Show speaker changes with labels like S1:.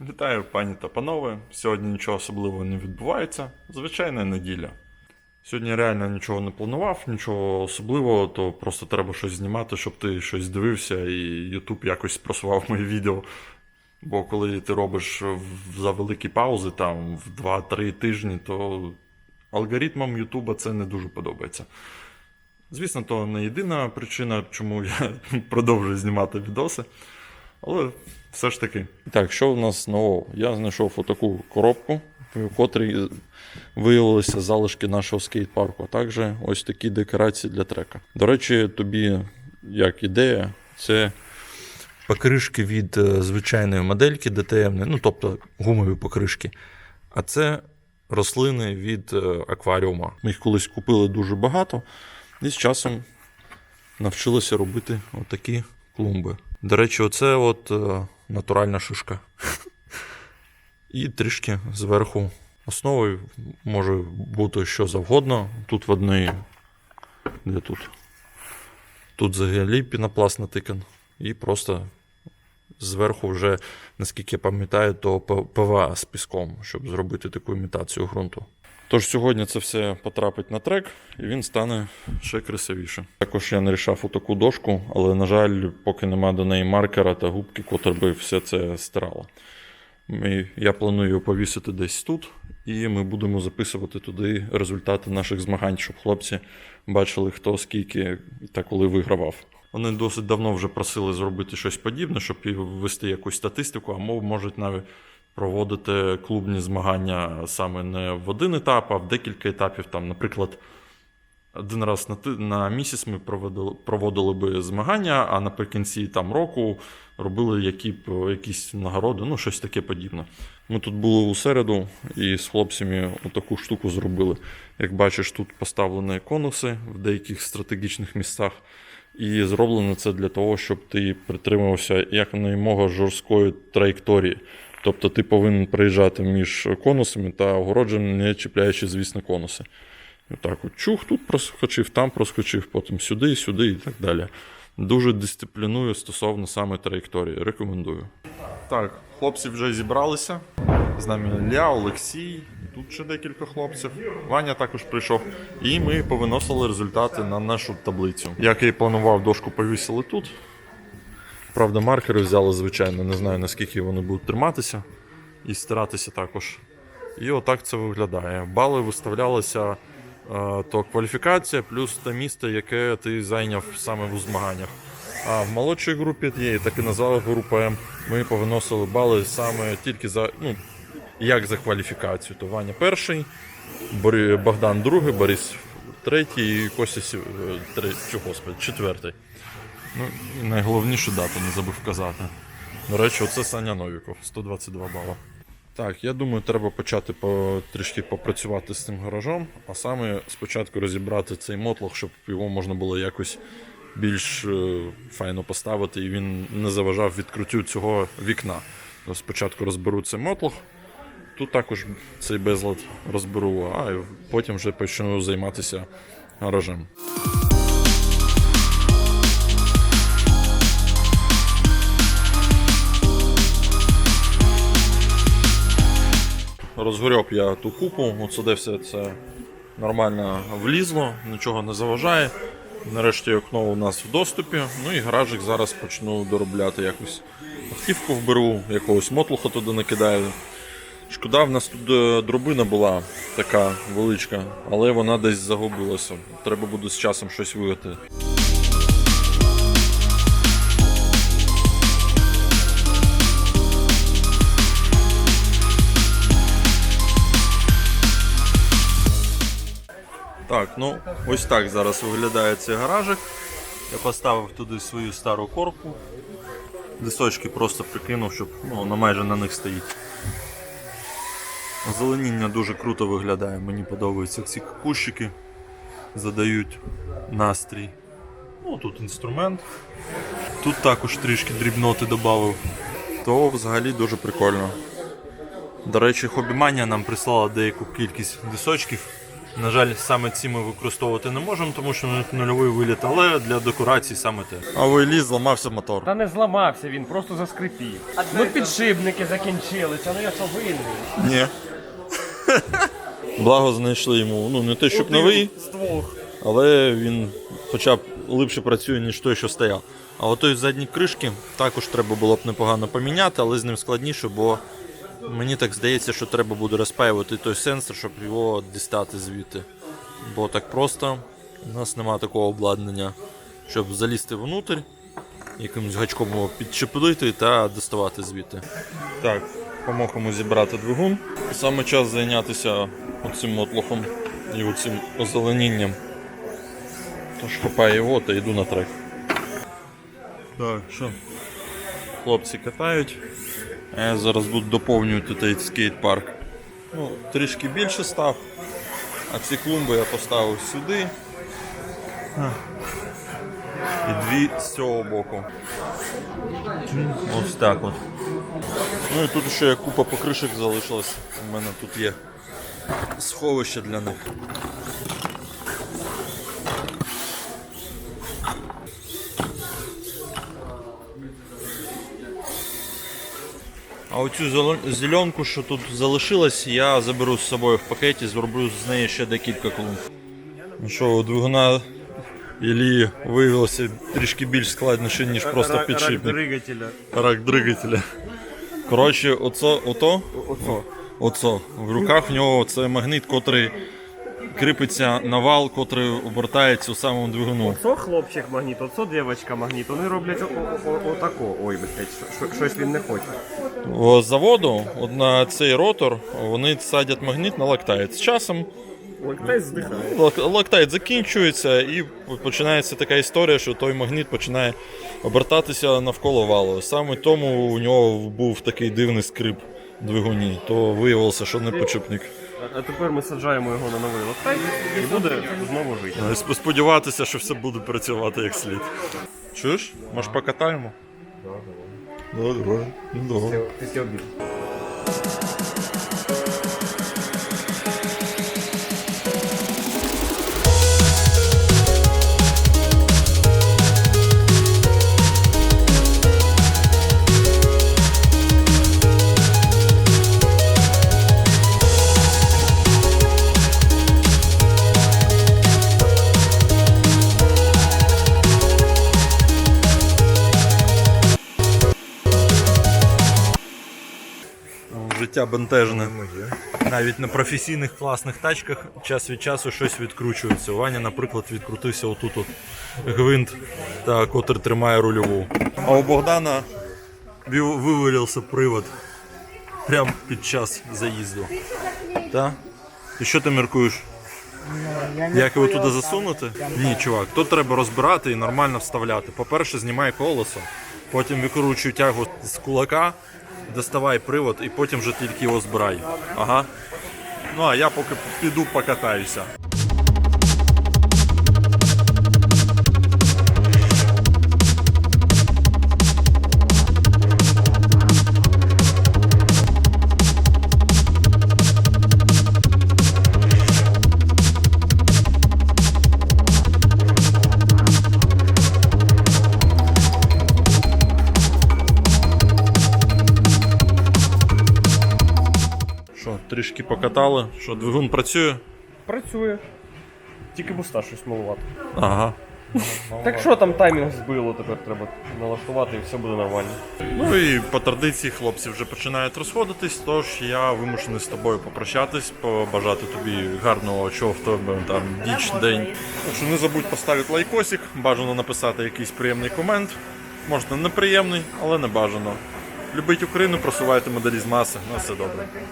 S1: Вітаю, пані та панове. Сьогодні нічого особливого не відбувається. Звичайна неділя. Сьогодні реально нічого не планував, нічого особливого, то просто треба щось знімати, щоб ти щось дивився, і YouTube якось просував мої відео. Бо коли ти робиш за великі паузи, там в 2-3 тижні, то алгоритмам YouTube це не дуже подобається. Звісно, то не єдина причина, чому я продовжую знімати відоси. Але все ж таки. Так, що в нас нового? Я знайшов отаку коробку, в котрій виявилися залишки нашого скейт-парку, а також ось такі декорації для трека. До речі, тобі як ідея, це покришки від е, звичайної модельки ДТМ, ну тобто гумові покришки. А це рослини від е, акваріума. Ми їх колись купили дуже багато, і з часом навчилися робити отакі клумби. До речі, оце от е, натуральна шишка. І трішки зверху основою може бути що завгодно. Тут в одній. Де тут? Тут взагалі пінопласт натикан. І просто зверху вже, наскільки я пам'ятаю, то ПВА з піском, щоб зробити таку імітацію ґрунту. Тож сьогодні це все потрапить на трек, і він стане ще красивіше. Також я нарішав у таку дошку, але, на жаль, поки нема до неї маркера та губки, котра би все це стирала. Я планую повісити десь тут, і ми будемо записувати туди результати наших змагань, щоб хлопці бачили, хто скільки та коли вигравав. Вони досить давно вже просили зробити щось подібне, щоб ввести якусь статистику, а мов можуть навіть проводити клубні змагання саме не в один етап, а в декілька етапів. Там, наприклад, один раз на, на місяць ми проводили, проводили би змагання, а наприкінці там, року робили які якісь нагороди, ну щось таке подібне. Ми тут були у середу і з хлопцями таку штуку зробили. Як бачиш, тут поставлені конуси в деяких стратегічних місцях. І зроблено це для того, щоб ти притримувався якнаймога жорсткої траєкторії. Тобто ти повинен проїжджати між конусами та огородженням, не чіпляючи, звісно, конуси. Так, от чух тут проскочив, там проскочив, потім сюди, сюди і так далі. Дуже дисципліную стосовно саме траєкторії. Рекомендую. Так, хлопці вже зібралися. З нами Ілля, Олексій, тут ще декілька хлопців. Ваня також прийшов. І ми повиносили результати на нашу таблицю. Як я і планував, дошку повісили тут. Правда, маркери взяли, звичайно, не знаю наскільки вони будуть триматися і стиратися також. І отак це виглядає. Бали виставлялися е, то кваліфікація, плюс те місце, яке ти зайняв саме у змаганнях. А в молодшій групі є, так і назвали група М. Ми повиносили бали саме тільки за ну, як за кваліфікацію. То Ваня перший, Богдан другий, Борис третій і Костя е, господи, четвертий. Ну, і найголовнішу дату не забув казати. До речі, оце Саня Новіков, 122 бала. Так, я думаю, треба почати по, трішки попрацювати з цим гаражом, а саме спочатку розібрати цей мотлох, щоб його можна було якось більш е, файно поставити і він не заважав відкриттю цього вікна. То спочатку розберу цей мотлох, тут також цей безлад розберу, а потім вже почну займатися гаражем. Розгорьоб я ту купу, от сюди все це нормально влізло, нічого не заважає. Нарешті окно у нас в доступі. Ну і гаражик зараз почну доробляти якось. Автівку вберу, якогось мотлуха туди накидаю. Шкода, в нас тут е, дробина була така величка, але вона десь загубилася. Треба буде з часом щось вигати. Так, ну ось так зараз виглядає цей гаражик. Я поставив туди свою стару корку. Листочки просто прикинув, щоб ну, вона майже на них стоїть. Зеленіння дуже круто виглядає, мені подобаються ці кущики, задають настрій. Ну, тут інструмент. Тут також трішки дрібноти додав. То взагалі дуже прикольно. До речі, хобіманія нам прислала деяку кількість дисочків. На жаль, саме ці ми використовувати не можемо, тому що у них нульовий виліт, але для декорації саме те. А в Елі зламався мотор.
S2: Та не зламався він, просто заскрипів. Ну підшипники закінчилися, ну я що винний.
S1: Ні. Благо знайшли йому. Ну, не те, щоб новий,
S2: З двох.
S1: але він хоча б липше працює, ніж той, що стояв. А от той задні кришки також треба було б непогано поміняти, але з ним складніше, бо мені так здається, що треба буде розпаювати той сенсор, щоб його дістати звідти. Бо так просто у нас немає такого обладнання, щоб залізти внутрь, якимось гачком його підчепити та доставати звідти. Так, помог йому зібрати двигун. Саме час зайнятися оцим мотлохом і оцим озеленінням. Тож хапаю його та йду на трек. Так, що? Хлопці катають. Я зараз буду доповнювати цей скейт-парк. Ну, трішки більше став. А ці клумби я поставив сюди. І дві з цього боку. Ось так от. Ну і тут ще купа покришок залишилось. У мене тут є сховище для них. А оцю зеленку, що тут залишилась, я заберу з собою в пакеті, зроблю з неї ще декілька клумб. Ну що, у двигуна Ілії виявилося трішки більш складніше, ніж просто підшипник.
S2: двигателя.
S1: Рак двигателя. Коротше, оцо, ото,
S2: Оцо.
S1: оцо. В руках в нього це магніт, котрий кріпиться на вал, котрий обертається у самому двигуну.
S2: Оцо хлопчик магніт, оцо дівчинка магніт. Вони роблять о- о- отако. Ой, блядь, що- що- щось він не хоче.
S1: О, З заводу от на цей ротор вони садять магніт на лактайт. З часом
S2: Лактай здихає.
S1: лак- лактайт закінчується і починається така історія, що той магніт починає обертатися навколо валу. Саме тому у нього був такий дивний скрип в двигуні, то виявилося, що не почепник.
S2: А тепер ми саджаємо його на новий лактай і буде знову жити.
S1: Ну, Сподіватися, що все буде працювати як слід. Чуєш? Може покатаємо? Ну, давай. Ну, давай.
S2: Після обіду.
S1: Життя бентежне. Навіть на професійних класних тачках час від часу щось відкручується. У Ваня, наприклад, відкрутився отут от гвинт, та, котрий тримає рульову. А у Богдана вивалився привод прямо під час заїзду. Так? І що ти міркуєш? Як його туди засунути? Ні, чувак, тут треба розбирати і нормально вставляти. По-перше, знімай колесо, потім викручуй тягу з кулака, доставай привод і потім вже тільки його збирай. Ага. Ну а я поки піду покатаюся. Трішки покатали, що двигун працює?
S2: Працює. Тільки буста щось малувати.
S1: Ага.
S2: Так що там таймінг збило, тепер треба налаштувати і все буде нормально.
S1: Ну і по традиції хлопці вже починають розходитись, тож я вимушений з тобою попрощатись, побажати тобі гарного чого в тебе там діч день. Так що не забудь поставити лайкосик, бажано написати якийсь приємний комент. Можна неприємний, але не бажано. Любіть Україну, просувайте моделі з маси. На все добре.